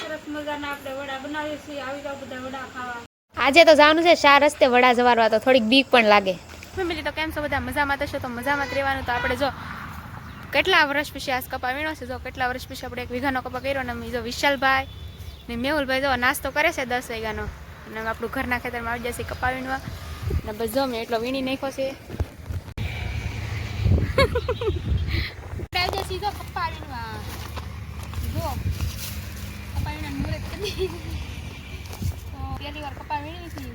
સરસ મજાના આપણે વડા બનાવીએ છીએ. આવી જાવ બધા વડા ખાવા. આજે તો જવાનું છે ચાર રસ્તે વડા જવારવા તો થોડીક બીક પણ લાગે. ફેમિલી તો કેમ છો? બધા મજામાં થશો તો મજામાં જ રહેવાનું. તો આપણે જો કેટલા વર્ષ પછી આ કપા વીણો છે? જો કેટલા વર્ષ પછી આપણે એક વીઘાનો કપા કર્યો ને જો વિશાલભાઈ ને મેહુલભાઈ જો નાસ્તો કરે છે દસ વીઘાનો. અને આપણું ઘરના ખેતરમાં આવી જશે કપા વીણવા. અને બસ જો મેં એટલો વીણી નાખ્યો છે. આવી જશે જો કપા વીણવા. જો. કપા વીણવાનું મુહૂર્ત તો પહેલી વાર કપા વીણી હતી.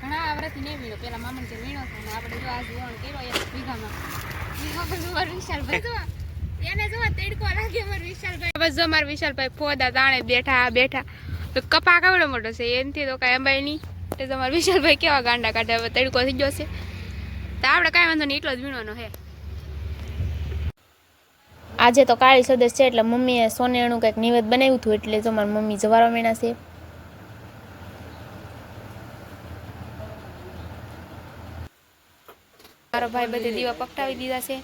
ઘણા વર્ષથી નહીં વીણો પેલા મામણ જે વીણો હતો આપણે જો આ જીવણ કર્યો એક વીઘામાં. વીઘામાં જો વિશાલભાઈ જો, એને જો તડકો લાગે મારું વિશાલભાઈ. બસ જો મારું વિશાલભાઈ ફોદા તાણે બેઠા બેઠા. તો કપા કેવડો મોટો છે. એનથી તો કાંઈ અંબાઈ નહીં. એટલે તો વિશાલભાઈ કેવા ગાંડા કાઢે, હવે તડકો થઈ છે. તો આપણે કાંઈ વાંધો નહીં, એટલો જ વીણવાનો હે આજે તો કાળી સદસ છે એટલે મમ્મીએ સોનેનું કંઈક નિવેદ બનાવ્યું હતું એટલે જો મારી મમ્મી જવારવા મીણા છે. મારો ભાઈ બધે દીવા પકટાવી દીધા છે.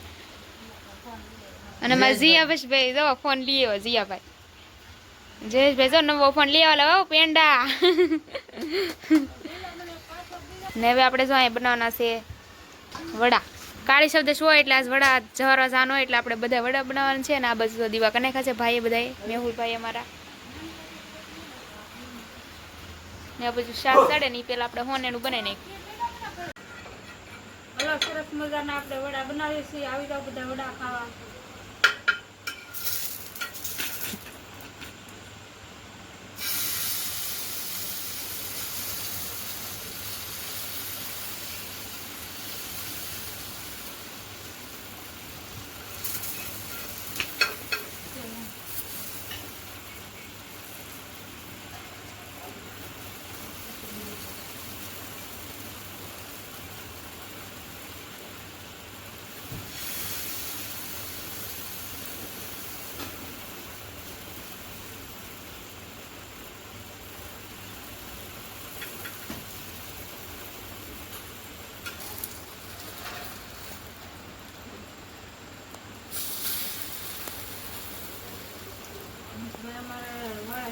અને મારા જીયાભાઈ ભાઈ જો ફોન લઈ આવ્યો જીયાભાઈ જયેશભાઈ જો નવો ફોન લઈ આવ્યો પેંડા. ને હવે આપણે જો અહીંયા બનાવવાના છે વડા. કાળી શબ્દ શું હોય એટલે આજ વડા જવારવા જવાનો હોય એટલે આપણે બધા વડા બનાવવાના છે ને આ બધું તો દીવા કનેખા ભાઈ ભાઈએ બધાએ મેહુલભાઈ અમારા. ને આ બધું શાક ચડે ને એ પેલા આપણે હોનેનું બનાવી નાખ્યું સરસ મજાના આપણે વડા બનાવીએ છીએ, આવી જાવ બધા વડા ખાવા અમારે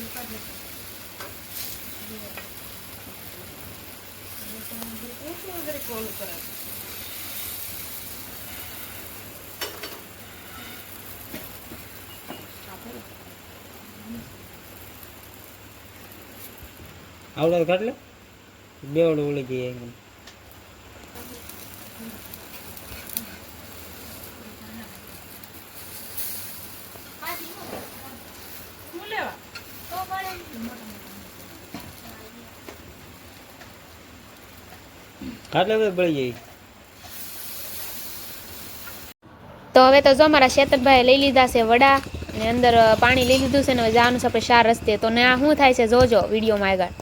lugar de cielo, lugar. આવડે કાઢ લે બે વડે ઓળી જઈએ એમ કાઢ લે બળી જાય તો હવે તો જો મારા શેતરભાઈ લઈ લીધા છે વડા અને અંદર પાણી લઈ લીધું છે ને જવાનું છે આપણે શાર રસ્તે. તો ને આ શું થાય છે જોજો વિડીયોમાં આગળ.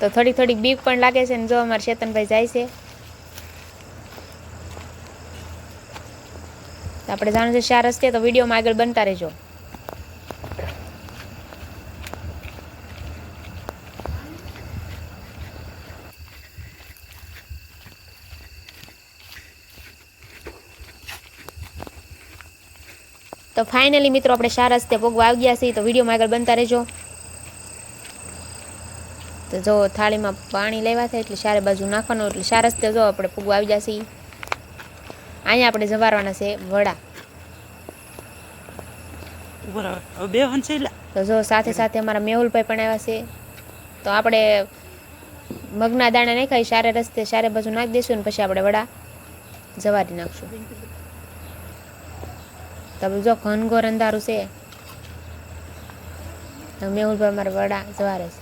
તો થોડીક થોડીક બીક પણ લાગે છે ને જો અમારા શેતનભાઈ જાય છે. આપણે જાણું છે ચાર રસ્તે, તો વિડીયોમાં આગળ બનતા રહેજો. તો ફાઇનલી મિત્રો આપણે સારા રસ્તે પગ આવી ગયા છીએ તો વિડીયોમાં આગળ બનતા રહેજો. તો જો થાળીમાં પાણી લેવા થાય એટલે ચારે બાજુ નાખવાનું એટલે સારા રસ્તે જો આપણે પગવા આવી છીએ. અહીંયા આપણે જવારવાના છે વડા. તો જો સાથે સાથે અમારા મેહુલભાઈ પણ આવ્યા છે. તો આપણે મગના દાણા નાખાય સારા રસ્તે સારા બાજુ નાખી દઈશું ને પછી આપણે વડા જવારી નાખશું. તો આપણે જો ઘનઘોર અંધારું છે મેહુલભાઈ મારા વડા જવારે છે